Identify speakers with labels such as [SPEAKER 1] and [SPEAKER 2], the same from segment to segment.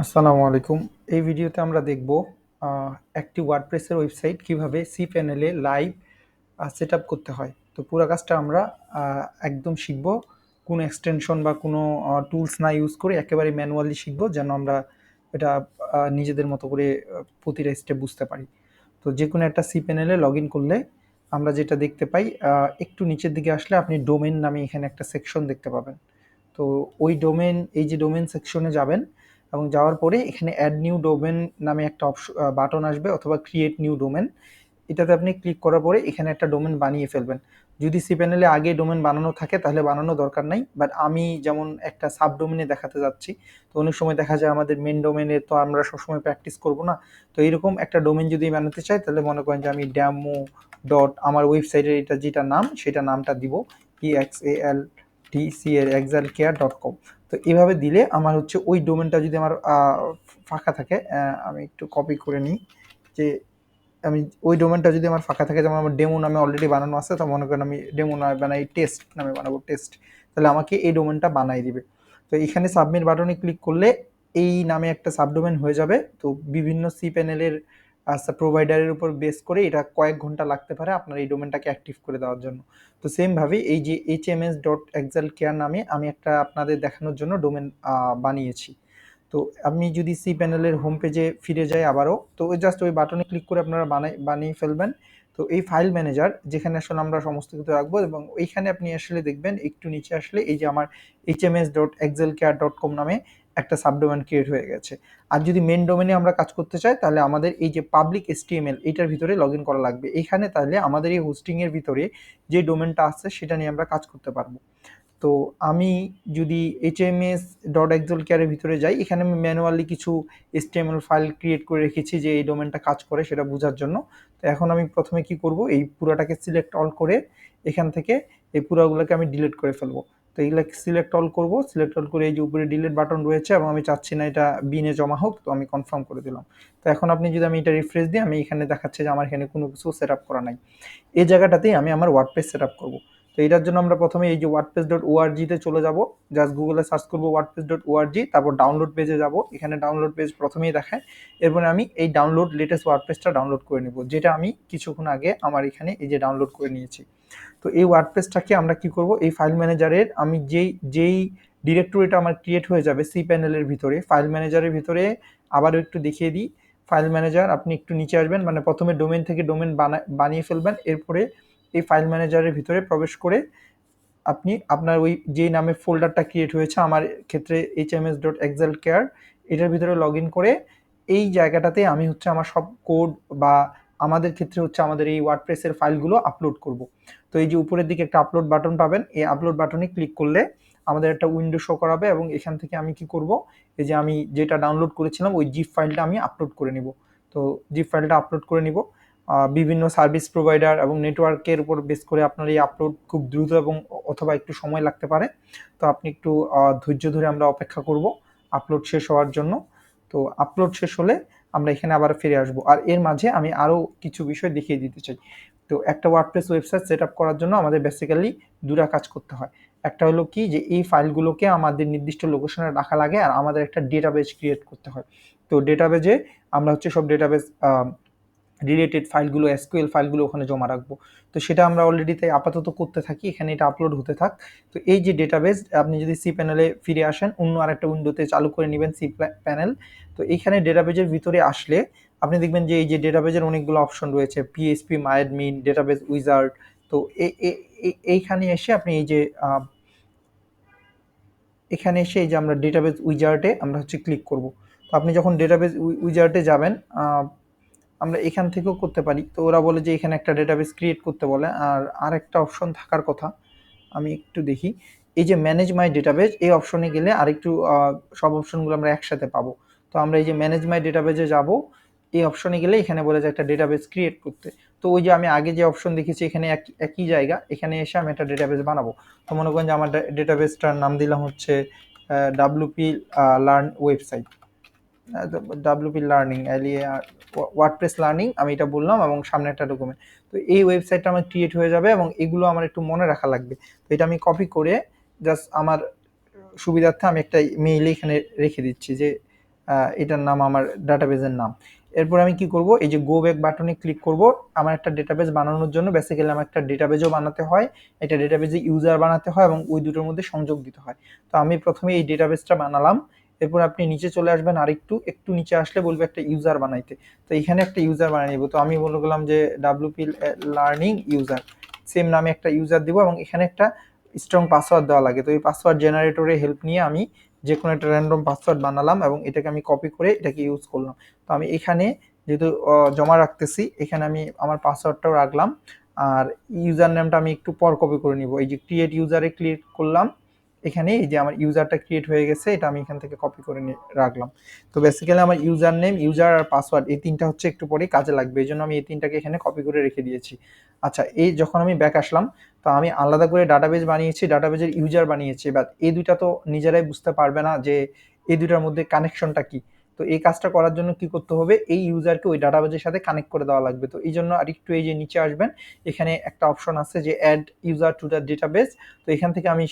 [SPEAKER 1] আসসালামু আলাইকুম। এই ভিডিওতে আমরা দেখব একটি ওয়ার্ডপ্রেসের ওয়েবসাইট কীভাবে সি প্যানেলে লাইভ সেট করতে হয়। তো পুরো কাজটা আমরা একদম শিখব। কোনো এক্সটেনশন বা কোনো টুলস না ইউজ করে একেবারে ম্যানুয়ালি শিখব যেন আমরা এটা নিজেদের মতো করে প্রতিটা স্টেপ বুঝতে পারি। তো যে কোনো একটা সি প্যানেলে লগ ইন করলে আমরা যেটা দেখতে পাই একটু নিচের দিকে আসলে আপনি ডোমেন নামে এখানে একটা সেকশন দেখতে পাবেন। তো ওই ডোমেন এই যে ডোমেন সেকশনে যাবেন এবং যাওয়ার পরে এখানে অ্যাড নিউ ডোমেন নামে একটা অপশন বাটন আসবে অথবা ক্রিয়েট নিউ ডোমেন এটাতে আপনি ক্লিক করার পরে এখানে একটা ডোমেন বানিয়ে ফেলবেন। যদি সি প্যানেলে আগে ডোমেন বানানো থাকে তাহলে বানানো দরকার নাই। বাট আমি যেমন একটা সাব ডোমেনে দেখাতে যাচ্ছি, তো অনেক সময় দেখা যায় আমাদের মেন ডোমেনে তো আমরা সবসময় প্র্যাকটিস করব না। তো এরকম একটা ডোমেন যদি বানাতে চাই, তাহলে মনে করেন যে আমি ড্যামো ডট আমার ওয়েবসাইটের এটা যেটা নাম, সেটা নামটা দিব E X A L T C এর এক্সাল কেয়ার ডট কম তো এভাবে দিলে আমার হচ্ছে ওই ডোমেনটা যদি আমার ফাঁকা থাকে আমি একটু কপি করে নিই যে আমি ওই ডোমেনটা যদি আমার ফাঁকা থাকে, যেমন আমার ডেমো নামে অলরেডি বানানো আছে, তো মনে করেন আমি ডেমো নামে বানাই টেস্ট নামে বানাবো টেস্ট তাহলে আমাকে এই ডোমেনটা বানাই দিবে। তো এখানে সাবমিট বাটনে ক্লিক করলে এই নামে একটা সাবডোমেন হয়ে যাবে। তো বিভিন্ন সি প্যানেলের প্রোভাইডারের উপর বেস করে এটা কয়েক ঘণ্টা লাগতে পারে আপনার এই ডোমেনটাকে অ্যাক্টিভ করে দেওয়ার জন্য। তো সেমভাবে এই যে H M S dot excel care নামে আমি একটা আপনাদের দেখানোর জন্য ডোমেন বানিয়েছি। তো আপনি যদি সি প্যানেলের হোম পেজে ফিরে যাই আবারও, তো ওই জাস্ট ওই বাটনে ক্লিক করে আপনারা বানাই, বানিয়ে ফেলবেন। তো এই ফাইল ম্যানেজার যেখানে আসলে আমরা সমস্ত কিছু রাখব এবং ওইখানে আপনি আসলে দেখবেন, একটু নিচে আসলে এই যে আমার H M S dot excel care dot com নামে একটা সাবডোমেন ক্রিয়েট হয়ে গেছে। আর যদি মেন ডোমেনে আমরা কাজ করতে চাই, তাহলে আমাদের এই যে পাবলিক এসটিএমএল এইটার ভিতরে লগ ইন করা লাগবে। এখানে তাহলে আমাদের এই হোস্টিংয়ের ভিতরে যে ডোমেনটা আছে, সেটা নিয়ে আমরা কাজ করতে পারব। তো আমি যদি H M S dot excel কেয়ারের ভিতরে যাই, এখানে আমি ম্যানুয়ালি কিছু এসটিএমএল ফাইল ক্রিয়েট করে রেখেছি যে এই ডোমেনটা কাজ করে সেটা বোঝার জন্য। তো এখন আমি প্রথমে কি করব, এই পুরোটাকে সিলেক্ট অল করে এখান থেকে এই পুরাগুলোকে আমি ডিলিট করে ফেলব। তো এইগুলা সিলেক্ট অল করব। সিলেক্ট অল করে এই যে উপরে ডিলিট বাটন রয়েছে এবং আমি চাচ্ছি না এটা বিনে জমা হোক, তো আমি কনফার্ম করে দিলাম। তো এখন আপনি যদি আমি এটা রিফ্রেশ দিই, আমি এখানে দেখাচ্ছে যে আমার এখানে কোনো কিছু সেট আপ করা নাই। এই জায়গাটাতেই আমি আমার ওয়ার্ডপ্রেস সেট আপ করব। তো এটার জন্য আমরা প্রথমে এই যে ওয়ার্ডপ্রেস ডট ওআরজিতে চলে যাব। জাস্ট গুগলে সার্চ করব WordPress dot O R G তারপর ডাউনলোড পেজে যাব। এখানে ডাউনলোড পেজ প্রথমেই দেখায়। এরপরে আমি এই ডাউনলোড লেটেস্ট ওয়ার্ডপ্রেসটা ডাউনলোড করে নেব, যেটা আমি কিছুক্ষণ আগে আমার এখানে এই যে ডাউনলোড করে নিয়েছি। তো এই ওয়ার্ডপ্রেসটাকে আমরা কি করব? এই ফাইল ম্যানেজারের আমি যেই যেই ডিরেক্টরিটা আমার ক্রিয়েট হয়ে যাবে সি প্যানেলের ভিতরে ফাইল ম্যানেজারের ভিতরে আবারও একটু দেখিয়ে দিই। ফাইল ম্যানেজার আপনি একটু নিচে আসবেন মানে প্রথমে ডোমেন থেকে ডোমেন বানিয়ে ফেলবেন। এরপরে এই ফাইল ম্যানেজারের ভিতরে প্রবেশ করে আপনি আপনার ওই যেই নামে ফোল্ডারটা ক্রিয়েট হয়েছে, আমার ক্ষেত্রে H M S dot excel care এটার ভিতরে লগ ইন করে এই জায়গাটাতে আমি হচ্ছে আমার সব কোড বা আমাদের ক্ষেত্রে হচ্ছে আমাদের এই ওয়ার্ডপ্রেসের ফাইলগুলো আপলোড করব। তো এই যে উপরের দিকে একটা আপলোড বাটন পাবেন, এই আপলোড বাটনে ক্লিক করলে আমাদের একটা উইন্ডো শো করাবে এবং এখান থেকে আমি কি করব? এই যে আমি যেটা ডাউনলোড করেছিলাম, ওই জিপ ফাইলটা আমি আপলোড করে নিব। তো জিপ ফাইলটা আপলোড করে নিব। বিভিন্ন সার্ভিস প্রোভাইডার এবং নেটওয়ার্কের উপর বেস করে আপনার এই আপলোড খুব দ্রুত এবং অথবা একটু সময় লাগতে পারে। তো আপনি একটু ধৈর্য ধরে আমরা অপেক্ষা করব আপলোড শেষ হওয়ার জন্য। তো আপলোড শেষ হলে আমরা এখানে আবার ফিরে আসব। আর এর মাঝে আমি আরও কিছু বিষয় দেখিয়ে দিতে চাই। তো একটা ওয়ার্ডপ্রেস ওয়েবসাইট সেট আপ করার জন্য আমাদের বেসিক্যালি দুটা কাজ করতে হয়। একটা হলো কি যে এই ফাইলগুলোকে আমাদের নির্দিষ্ট লোকেশনে রাখা লাগে আর আমাদের একটা ডেটাবেজ ক্রিয়েট করতে হয়। তো ডেটাবেজে আমরা হচ্ছে সব ডেটাবেজ রিলেটেড ফাইলগুলো এসকিউএল ফাইলগুলো ওখানে জমা রাখব। তো সেটা আমরা অলরেডি তাই আপাতত করতে থাকি, এখানে এটা আপলোড হতে থাক। তো এই যে ডেটাবেস আপনি যদি সি প্যানেলে ফিরে আসেন, অন্য আরেকটা উইন্ডোতে চালু করে নেবেন সি প্যানেল তো এইখানে ডেটাবেজের ভিতরে আসলে আপনি দেখবেন যে এই যে ডেটাবেজের অনেকগুলো অপশন রয়েছে পিএসপি মায়াডমিন ডেটাবেস উইজার্ড তো এইখানে এসে আপনি এই যে এখানে এসে এই যে আমরা ডেটাবেস উইজার্টে আমরা হচ্ছে ক্লিক করব। তো আপনি যখন ডেটাবেস উইজার্টে যাবেন আমরা এখান থেকেও করতে পারি। তো ওরা বলে যে এখানে একটা ডেটাবেস ক্রিয়েট করতে বলে। আর আর একটা অপশন থাকার কথা, আমি একটু দেখি। এই যে ম্যানেজ মাই ডেটাবেজ এই অপশনে গেলে আরেকটু সব অপশনগুলো আমরা একসাথে পাবো। তো আমরা এই যে ম্যানেজ মাই ডেটাবেজে যাব, এই অপশনে গেলে এখানে বলে যে একটা ডেটাবেস ক্রিয়েট করতে। তো ওই যে আমি আগে যে অপশন দেখেছি এখানে একই জায়গা, এখানে এসে আমি একটা ডেটাবেস বানাবো। তো মনে করেন যে আমার ডেটাবেসটার নাম দিলাম হচ্ছে W P learn website W P learning এলিয়ে ওয়ার্ডপ্রেস লার্নিং আমি এটা বললাম এবং সামনে একটা ডকুমেন্ট তো এই ওয়েবসাইটটা আমার ক্রিয়েট হয়ে যাবে এবং এগুলো আমার একটু মনে রাখা লাগবে। তো এটা আমি কপি করে জাস্ট আমার সুবিধার্থে আমি একটা মেইলে এখানে রেখে দিচ্ছি যে এটার নাম আমার ডাটাবেজের নাম। এরপর আমি কি করব? এই যে গো ব্যাক বাটনে ক্লিক করব। আমার একটা ডেটাবেজ বানানোর জন্য বেসিক্যালি আমার একটা ডেটাবেজও বানাতে হয়। এটা ডেটাবেজে ইউজার বানাতে হয় এবং ওই দুটোর মধ্যে সংযোগ দিতে হয়। তো আমি প্রথমে এই ডেটাবেজটা বানালাম। এরপর আপনি নিচে চলে আসবেন আরেকটু, একটু একটু নিচে আসলে বলবে একটা ইউজার বানাইতে। তো এখানে একটা ইউজার বানিয়ে নিব। তো আমি বলে গেলাম যে ডাব্লিউপি লার্নিং ইউজার সেম নামে একটা ইউজার দিব এবং এখানে একটা স্ট্রং পাসওয়ার্ড দেওয়া লাগে। তো এই পাসওয়ার্ড জেনারেটরে হেল্প নিয়ে আমি যে কোনো একটা র্যান্ডম পাসওয়ার্ড বানালাম এবং এটাকে আমি কপি করে এটাকে ইউজ করলাম। তো আমি এখানে যেহেতু জমা রাখতেছি, এখানে আমি আমার পাসওয়ার্ডটাও রাখলাম। আর ইউজার নেমটা আমি একটু পর কপি করে নিব। এই যে ক্রিয়েট ইউজারে ক্লিক করলাম এখানে এই যে আমার ইউজারটা ক্রিয়েট হয়ে গেছে, এটা আমি এখান থেকে কপি করে রাখলাম। তো বেসিক্যালি আমার ইউজার নেম ইউজার আর পাসওয়ার্ড এই তিনটা হচ্ছে একটু পরেই কাজে লাগবে, এই জন্য আমি এই তিনটাকে এখানে কপি করে রেখে দিয়েছি। আচ্ছা এই যখন আমি ব্যাক আসলাম, তো আমি আলাদা করে ডাটাবেজ বানিয়েছি ডাটাবেজের ইউজার বানিয়েছি বাট এই দুইটা তো নিজেরাই বুঝতে পারবে না যে এই দুইটার মধ্যে কানেকশনটা কি। তো এই কাজটা করার জন্য কি করতে হবে? এই ইউজারকে ওই ডাটাবেজের সাথে কানেক্ট করে দেওয়া লাগবে। তো এই জন্য আরেকটু এই যে নিচে আসবেন, এখানে একটা অপশন আছে যে add user to the database তো এখান থেকে আমি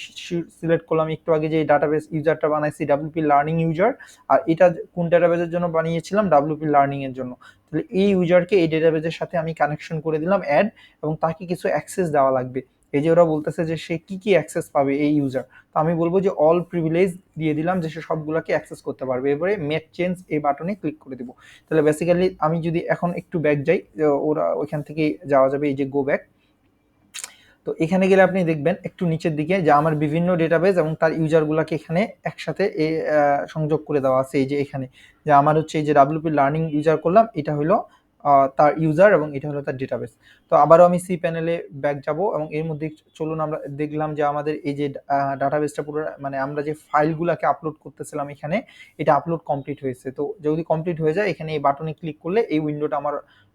[SPEAKER 1] সিলেক্ট করলাম একটু আগে যে ডাটাবেস ইউজারটা বানাইছি ডাব্লিউপি লার্নিং ইউজার আর এটা কোন ডাটাবেসের জন্য বানিয়েছিলাম? ডাব্লিউপি লার্নিং এর জন্য। তাহলে এই ইউজারকে এই ডেটাবেসের সাথে আমি কানেকশন করে দিলাম অ্যাড এবং তাকে কিছু অ্যাক্সেস দেওয়া লাগবে। এই যে ওরা বলতেছে যে সে কি কি অ্যাক্সেস পাবে এই ইউজার তো আমি বলব যে অল প্রিভিলেজ দিয়ে দিলাম যে সে সবগুলোকে অ্যাক্সেস করতে পারবে। এবারে মেক চেঞ্জ এই বাটনে ক্লিক করে দিব। তাহলে বেসিক্যালি আমি যদি এখন একটু ব্যাক যাই ওরা ওইখান থেকে যাওয়া যাবে এই যে গো ব্যাক তো এখানে গেলে আপনি দেখবেন একটু নিচের দিকে যে আমার বিভিন্ন ডেটাবেস এবং তার ইউজারগুলোকে এখানে একসাথে এ, সংযোগ করে দেওয়া আছে এই যে এখানে। যে আমার হচ্ছে এই যে ডাব্লিউপি লার্নিং ইউজার করলাম এটা হলো তার ইউজার এবং এটা হলো তার ডেটাবেস তো আবারও আমি সি প্যানেলে ব্যাক যাব এবং এর মধ্যে চলুন আমরা দেখলাম যে আমাদের এই যে ডাটাবেসটা পুরো মানে আমরা যে ফাইলগুলোকে আপলোড করতেছিলাম এখানে, এটা আপলোড কমপ্লিট হয়েছে। তো যদি কমপ্লিট হয়ে যায়, এখানে এই বাটনে ক্লিক করলে এই উইন্ডোটা আমার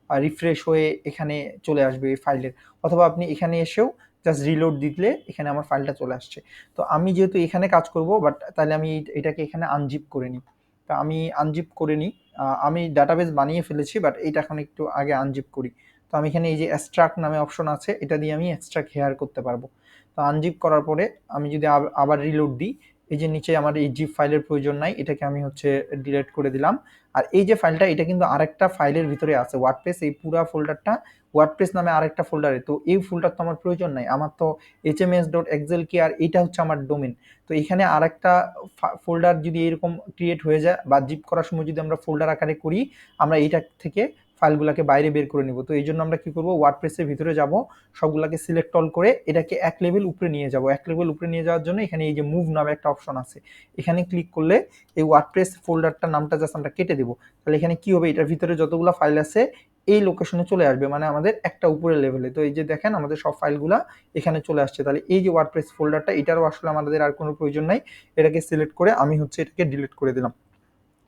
[SPEAKER 1] রিফ্রেশ হয়ে এখানে চলে আসবে এই ফাইলের অথবা আপনি এখানে এসেও জাস্ট রিলোড দিলে এখানে আমার ফাইলটা চলে আসছে। তো আমি যেহেতু এখানে কাজ করব বাট তাহলে আমি এটাকে এখানে আনজিপ করে নিই। তো আমি আনজিপ করে নিই আমি ডাটাবেস বানিয়ে ফেলেছি বাট এইটা এখন একটু আগে আনজিপ করি। তো আমি এখানে এই যে এক্সট্রাক্ট নামে অপশন আছে, এটা দিয়ে আমি এক্সট্রাক্ট হেয়ার করতে পারব। তো আনজিপ করার পরে আমি যদি আবার রিলোড দিই এই যে নিচে আমার এই জিপ ফাইলের প্রয়োজন নাই, এটাকে আমি হচ্ছে ডিলিট করে দিলাম। আর এই যে ফাইলটা এটা কিন্তু আরেকটা ফাইলের ভিতরে আছে ওয়ার্ডপ্রেস এই পুরা ফোল্ডারটা ওয়ার্ডপ্রেস নামে আরেকটা ফোল্ডারে তো এই ফোল্ডার তো আমার প্রয়োজন নাই, আমার তো H M S dot excel কি আর এইটা হচ্ছে আমার ডোমেন তো এখানে আরেকটা ফোল্ডার যদি এরকম ক্রিয়েট হয়ে যায় বা জিপ করার সময় যদি আমরা ফোল্ডার আকারে করি, আমরা এইটা থেকে ফাইলগুলোকে বাইরে বের করে নিব। তো এই জন্য আমরা কি করব? ওয়ার্ডপ্রেসের ভিতরে যাব, সবগুলোকে সিলেক্ট অল করে এটাকে এক লেভেল উপরে নিয়ে যাব। এক লেভেল উপরে নিয়ে যাওয়ার জন্য এখানে এই যে মুভ নামে একটা অপশন আছে। এখানে ক্লিক করলে এই ওয়ার্ডপ্রেস ফোল্ডারটার নামটা জাস্ট আমরা কেটে দেবো। তাহলে এখানে কি হবে? এটার ভিতরে যতগুলো ফাইল আছে, এই লোকেশনে চলে আসবে মানে আমাদের একটা উপরের লেভেলে তো এই যে দেখেন, আমাদের সব ফাইলগুলা এখানে চলে আসছে। তাহলে এই যে ওয়ার্ডপ্রেস ফোল্ডারটা এটারও আসলে আমাদের আর কোনো প্রয়োজন নাই। এটাকে সিলেক্ট করে আমি হচ্ছে এটাকে ডিলিট করে দিলাম।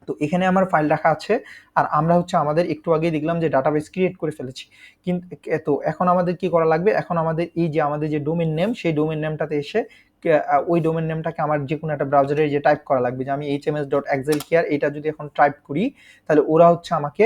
[SPEAKER 1] তো এখানে আমার ফাইল রাখা আছে। আর আমরা হচ্ছে আমাদের একটু আগেই দেখলাম যে ডাটাবেস ক্রিয়েট করে ফেলেছি। কিন্তু তো এখন আমাদের কি করা লাগবে? এখন আমাদের এই যে আমাদের যে ডোমেন নেম সেই ডোমেন নেমটাতে এসে ওই ডোমেন নেমটাকে আমার যে কোনো একটা ব্রাউজারে যে টাইপ করা লাগবে। যে আমি H M S dot excel care এটা যদি এখন টাইপ করি, তাহলে ওরা হচ্ছে আমাকে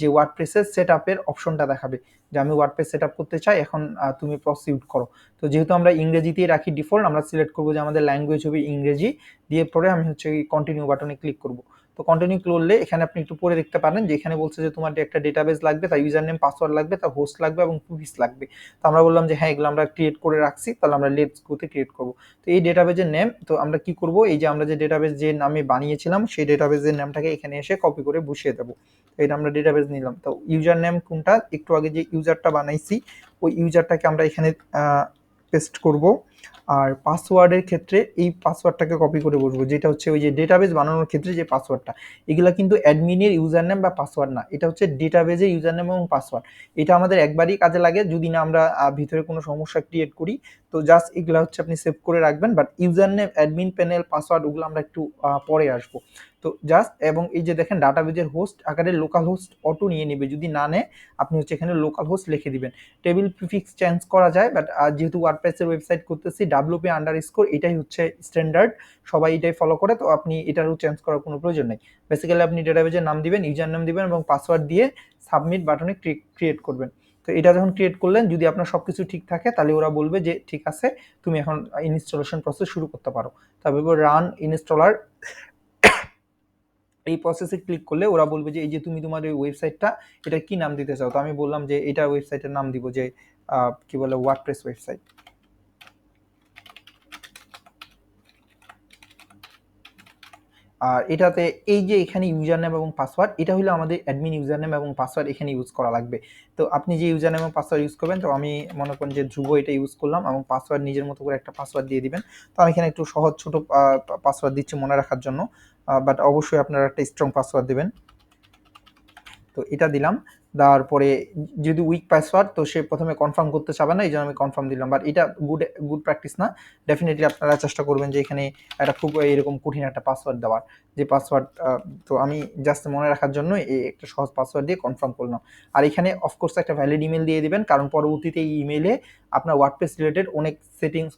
[SPEAKER 1] যে ওয়ার্ডপ্রেসের সেট আপের অপশনটা দেখাবে। যে আমি ওয়ার্ডপ্রেস সেট আপ করতে চাই, এখন তুমি প্রসিউড করো। তো যেহেতু আমরা ইংরেজিতেই রাখি ডিফল্ট আমরা সিলেক্ট করব যে আমাদের ল্যাঙ্গুয়েজ হবে ইংরেজি, দিয়ে পরে আমি হচ্ছে কন্টিনিউ বাটনে ক্লিক করব। তো কন্টিনিউ করলে এখানে আপনি একটু পরে দেখতে পারেন যে এখানে বলছে যে তোমার একটা ডেটাবেস লাগবে, তার ইউজার নেম পাসওয়ার্ড লাগবে, তার হোস্ট লাগবে এবং কুকিজ লাগবে। তো আমরা বললাম যে হ্যাঁ এগুলো আমরা ক্রিয়েট করে রাখছি, তাহলে আমরা লেটস গোতে ক্রিয়েট করব। তো এই ডেটাবেজের নেম তো আমরা কি করব? এই যে আমরা যে ডেটাবেস যে নামে বানিয়েছিলাম, সেই ডেটাবেসের নামটাকে এখানে এসে কপি করে বসিয়ে দেবো। তো এটা আমরা ডেটাবেস নিলাম। তো ইউজার নেম কোনটা? একটু আগে যে ইউজারটা বানাইছি, ওই ইউজারটাকে আমরা এখানে পেস্ট করব। আর পাসওয়ার্ডের ক্ষেত্রে এই পাসওয়ার্ডটাকে কপি করে বসবো। যেটা হচ্ছে ওই যে ডেটাবেস বানানোর ক্ষেত্রে যে পাসওয়ার্ডটা, এগুলো কিন্তু অ্যাডমিনের ইউজার নেম বা পাসওয়ার্ড না। এটা হচ্ছে ডেটাবেজের ইউজার নেম এবং পাসওয়ার্ড এটা আমাদের একবারই কাজে লাগে। যদি না আমরা ভিতরে কোনো সমস্যা ক্রিয়েট করি তো জাস্ট এগুলা হচ্ছে আপনি সেভ করে রাখবেন but user name admin panel password ওগুলো আমরা একটু পরে আসব। তো জাস্ট এবং এই যে দেখেন ডাটাবেজের হোস্ট আকারে লোকাল হোস্ট অটো নিয়ে নেবে, যদি না নেয়, আপনি হচ্ছে এখানে লোকাল হোস্ট লিখে দিবেন। টেবিল প্রিফিক্স চেঞ্জ করা যায় বাট যেহেতু ওয়ার্ডপ্রেসের ওয়েবসাইট করতেছি ডাব্লিউপি আন্ডার স্কোর এটাই হচ্ছে স্ট্যান্ডার্ড সবাই এটাই ফলো করে, তো আপনি এটারও চেঞ্জ করার কোনো প্রয়োজন নেই। বেসিক্যালি আপনি ডেটাবেজের নাম দিবেন ইউজার নাম দিবেন এবং পাসওয়ার্ড দিয়ে সাবমিট বাটনে ক্রিয়েট করবেন। তো এটা যখন ক্রিয়েট করলেন, যদি আপনার সব কিছু ঠিক থাকে, তাহলে ওরা বলবে যে, ঠিক আছে, তুমি এখন ইনস্টলেশন প্রসেস শুরু করতে পারো। তারপর রান ইনস্টলার এই প্রসেসে ক্লিক করলে ওরা বলবে যে, এই যে তুমি তোমার ওই ওয়েবসাইটটা এটা কি নাম দিতে চাও? তো আমি বললাম যে, এটা ওয়েবসাইটের নাম দিব যে কি বলে ওয়ার্ডপ্রেস ওয়েবসাইট আর এটাতে এই যে এখানে ইউজার নেম এবং পাসওয়ার্ড এটা হলো আমাদের অ্যাডমিন ইউজার নেম এবং পাসওয়ার্ড এখানে ইউজ করা লাগবে। তো আপনি যে ইউজার নেম এবং পাসওয়ার্ড ইউজ করবেন, তো আমি মনে করেন যে ধ্রুব এটা ইউজ করলাম এবং পাসওয়ার্ড নিজের মতো করে একটা পাসওয়ার্ড দিয়ে দিবেন। তো আমি এখানে একটু সহজ ছোট পাসওয়ার্ড দিচ্ছি মনে রাখার জন্য। বাট অবশ্যই আপনারা একটা স্ট্রং পাসওয়ার্ড দেবেন। তো এটা দিলাম। দেওয়ার পরে যদি উইক পাসওয়ার্ড তো সে প্রথমে কনফার্ম করতে চাবে না, এই জন্য আমি কনফার্ম দিলাম। বাট এটা গুড গুড প্র্যাকটিস না। ডেফিনেটলি আপনারা চেষ্টা করবেন যে এখানে একটা খুব এরকম কঠিন একটা পাসওয়ার্ড দেওয়ার। যে পাসওয়ার্ড তো আমি জাস্ট মনে রাখার জন্য এই একটা সহজ পাসওয়ার্ড দিয়ে কনফার্ম করলাম। আর এখানে অফকোর্স একটা ভ্যালিড ইমেল দিয়ে দিবেন, কারণ পরবর্তীতে এই ইমেলে আপনার ওয়ার্ডপ্রেস রিলেটেড অনেক সেটিংস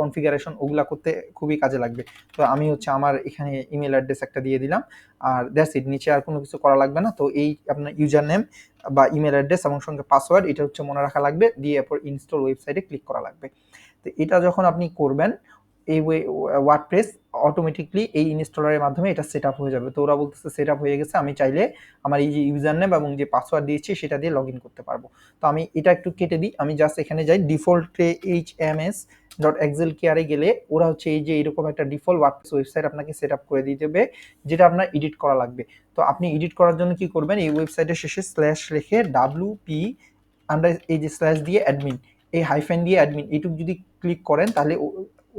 [SPEAKER 1] কনফিগারেশন ওগুলো করতে খুবই কাজে লাগবে। তো আমি হচ্ছে আমার এখানে ইমেল অ্যাড্রেস একটা দিয়ে দিলাম। আর দ্যাটস ইট নিচে আর কোনো কিছু করা লাগবে না। তো এই আপনার ইউজার নেম বা ইমেল অ্যাড্রেস এবং সঙ্গে পাসওয়ার্ড এটা হচ্ছে মনে রাখা লাগবে। দিয়ে এরপর ইনস্টল ওয়েবসাইটে ক্লিক করা লাগবে। তো এটা যখন আপনি করবেন এই ওয়ার্ডপ্রেস অটোমেটিকলি এই ইনস্টলারের মাধ্যমে এটা সেট আপ হয়ে যাবে। তো ওরা বলতেছে সেট আপ হয়ে গেছে, আমি চাইলে আমার এই যে ইউজার নেম এবং যে পাসওয়ার্ড দিয়েছি সেটা দিয়ে লগ ইন করতে পারব। তো আমি এটা একটু কেটে দিই, আমি জাস্ট এখানে যাই ডিফল্টে H M S dot excel কেয়ারে গেলে ওরা হচ্ছে এই যে এরকম একটা ডিফল্ট ওয়ার্ডপ্রেস ওয়েবসাইট আপনাকে সেট আপ করে দিয়ে দেবে, যেটা আপনার এডিট করা লাগবে। তো আপনি এডিট করার জন্য কি করবেন, এই ওয়েবসাইটের শেষে স্ল্যাশ রেখে ডাব্লু পি আমরা এই যে স্ল্যাশ দিয়ে অ্যাডমিন এই হাইফেন দিয়ে অ্যাডমিন এইটুকু যদি ক্লিক করেন তাহলে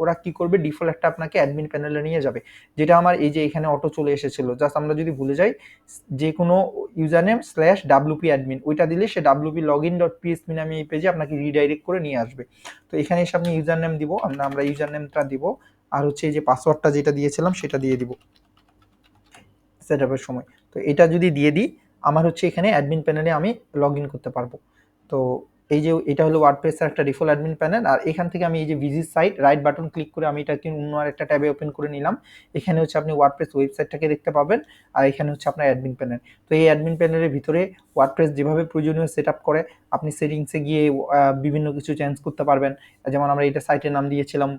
[SPEAKER 1] ওরা কি করবে? ডিফল্ট একটা আপনাকে অ্যাডমিন প্যানেলে নিয়ে যাবে। যেটা আমার এই যে এখানে অটো চলে এসেছিল। জাস্ট আমরা যদি ভুলে যাই, যে কোনো user name slash W P admin ওইটা দিলে সে W P log in dot P S P নামে এই পেজে আপনাকে রিডাইরেক্ট করে নিয়ে আসবে। তো এখানে এসে আপনি ইউজার নেম দিব, আমরা আমরা ইউজার নেমটা দিব, আর হচ্ছে এই যে পাসওয়ার্ডটা যেটা দিয়েছিলাম, সেটা দিয়ে দিব। সেট আপের সময়। তো এটা যদি দিয়ে দিই, আমার হচ্ছে এখানে অ্যাডমিন প্যানেলে আমি লগ ইন করতে পারব। তো এই যে এটা হলো ওয়ার্ডপ্রেসের একটা ডিফল্ট অ্যাডমিন প্যানেল আর এখান থেকে আমি এই যে visit site right button click করে আমি এটাকে অন্য আর একটা ট্যাবে ওপেন করে নিলাম। এখানে হচ্ছে আপনি ওয়ার্ডপ্রেস ওয়েবসাইটটাকে দেখতে পাবেন, আর এখানে হচ্ছে আপনার অ্যাডমিন প্যানেল তো এই অ্যাডমিন প্যানেলের ভিতরে ওয়ার্ডপ্রেস যেভাবে প্রয়োজনীয় সেট আপ করে, আপনি সেটিংসে গিয়ে বিভিন্ন কিছু চেঞ্জ করতে পারবেন। যেমন আমরা এটা সাইটের নাম দিয়েছিলাম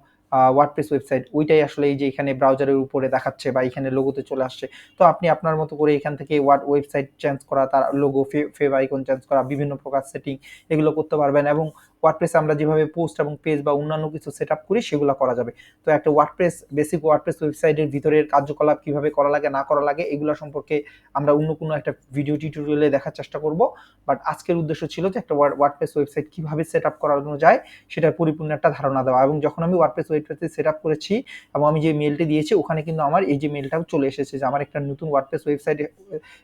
[SPEAKER 1] ওয়ার্ডপ্রেস ওয়েবসাইট ওইটাই আসলে এই যে এখানে ব্রাউজারের উপরে দেখাচ্ছে বা এখানে লোগোতে চলে আসছে। তো আপনি আপনার মতো করে এখান থেকে ওয়ার্ড ওয়েবসাইট চেঞ্জ করা, তার লোগো ফেভ আইকন চেঞ্জ করা, বিভিন্ন প্রকার সেটিং এগুলো করতে পারবেন এবং ওয়ার্ডপ্রেসে আমরা যেভাবে পোস্ট এবং পেজ বা অন্যান্য কিছু সেট আপ করি, সেগুলো করা যাবে। তো একটা ওয়ার্ডপ্রেস বেসিক ওয়ার্ডপ্রেস ওয়েবসাইটের ভিতরের কার্যকলাপ কীভাবে করা লাগে, না করা লাগে, এগুলো সম্পর্কে আমরা অন্য কোনো একটা ভিডিও টিউটোরিয়ালে দেখার চেষ্টা করব। বাট আজকের উদ্দেশ্য ছিল যে একটা ওয়ার্ডপ্রেস ওয়েবসাইট কীভাবে সেট আপ করানো যায়, সেটার পরিপূর্ণ একটা ধারণা দেওয়া। এবং যখন আমি ওয়ার্ডপ্রেস ওয়েবসাইটে সেট আপ করেছি এবং আমি যে মেলটি দিয়েছি, ওখানে কিন্তু আমার এই যে মেলটাও চলে এসেছে যে আমার একটা নতুন ওয়ার্ডপ্রেস ওয়েবসাইট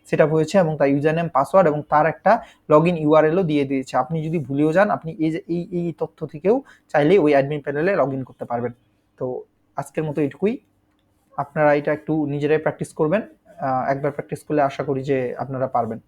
[SPEAKER 1] সেট আপ হয়েছে এবং তার ইউজার নেম পাসওয়ার্ড এবং তার একটা লগ ইন ইউআরএলও দিয়ে দিয়েছে। আপনি যদি ভুলেও যান, আপনি এই যে এই এই তথ্য থেকেও চাইলে ওই অ্যাডমিন প্যানেলে লগ ইন করতে পারবেন। তো আজকের মতো এটুকুই। আপনারা এটা একটু নিজেরাই প্র্যাকটিস করবেন। একবার প্র্যাকটিস করলে আশা করি যে আপনারা পারবেন।